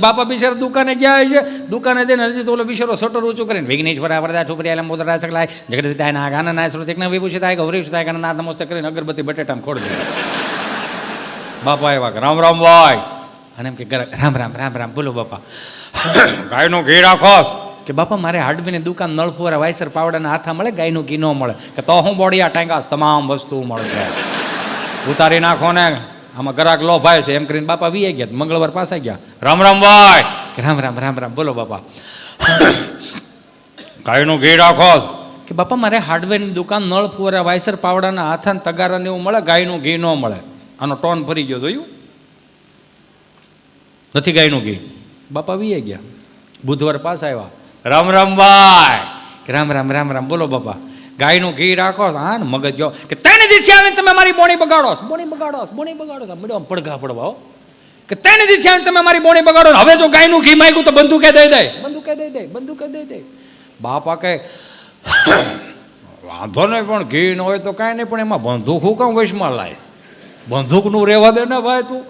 બાપા બિચારા દુકાને ગયા છે. દુકાને જઈને હજી તો ઓલો બિચારો સટર ઊંચું કરીને વિઘ્નેશ્વર વરદા છુપરી આલમ મોદરા સકલાય જગત થાય ના ગાના ના શ્રુતિક ના વિભૂષિત થાય ગૌરીશ થાય ગાના ના નમસ્તે કરીને અગરબત્તી બટેટામાં ખોડ દે. બાપા કે રામ રામ ભાઈ. અને એમ કે રામ રામ રામ રામ. બોલો બાપા. ગાયનું ઘી રાખો કે બાપા મારે હાડવીની દુકાન નળફોરા વાયસર પાવડાના હાથા મળે ગાયનું ઘી ન મળે. કે તો હું બોડિયા ટાંગાસ તમામ વસ્તુ મળે છે. ઉતારી નાખો ને. આમાં ગ્રાહક લો ભાઈ છે. એમ કરીને બાપા વી ગયા મંગળવાર પાસે ગયા. રામ રામ ભાઈ. રામ રામ રામ રામ. બોલો બાપા. ગાયનું ઘી રાખો. કે બાપા મારે હાર્ડવેરની દુકાન નળ ફુવારા વાયસર પાવડાના હાથા ને તગારા ને એવું મળે ગાયનું ઘી ન મળે. આનો ટોન ફરી ગયો જોયું? નથી ગાયનું ઘી. બાપા વી ગયા. બુધવાર પાસે આવ્યા. રામ રામ ભાઈ. રામ રામ રામ રામ. બોલો બાપા. ગાયનું ઘી રાખો હા ને મગજ ગયો કે તેને દિવસે આવીને તમે મારી બોણી બગાડો બોણી બગાડો બોણી બગાડો. મળ્યો આમ પડઘા પડવા કે તેને દિવસે આવીને તમે મારી બોણી બગાડો હવે જો ગાયનું ઘી માગ્યું તો બંદૂકે દઈ દે. બંદૂકે દઈ દે બંદૂકે દઈ દે. બાપા કે વાંધો નહીં પણ ઘી ન હોય તો કાંઈ નહીં પણ એમાં બંદૂક હું કામ વૈશમાં લાય? બંદૂકનું રહેવા દે ને ભાઈ તું.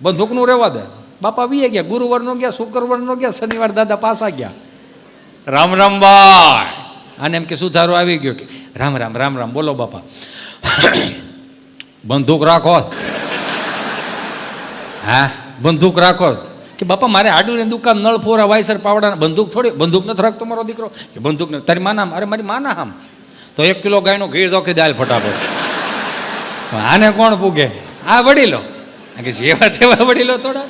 બંદૂકનું રહેવા દે. બાપા વીએ ગયા ગુરુવારનો ગયા શુક્રવારનો ગયા શનિવાર દાદા પાસા ગયા. રામ રામ ભાઈ. આને એમ કે સુધારો આવી ગયો કે રામ રામ રામ રામ, બોલો બાપા. બંદૂક રાખો. હા, બંદૂક રાખો. કે બાપા, મારે આડુને દુકાન નળ ફોરા, વાયસર, પાવડા, બંદૂક થોડી બંદૂક નથી રાખતો મારો દીકરો? કે બંદૂક નથી તારી માના અરે મારી માના આમ. તો એક કિલો ગાયનો ઘી જોખી દાલ ફટાફટ. આને કોણ પૂગે? આ વડીલો. કે જેવા તેવા વડીલો થોડા.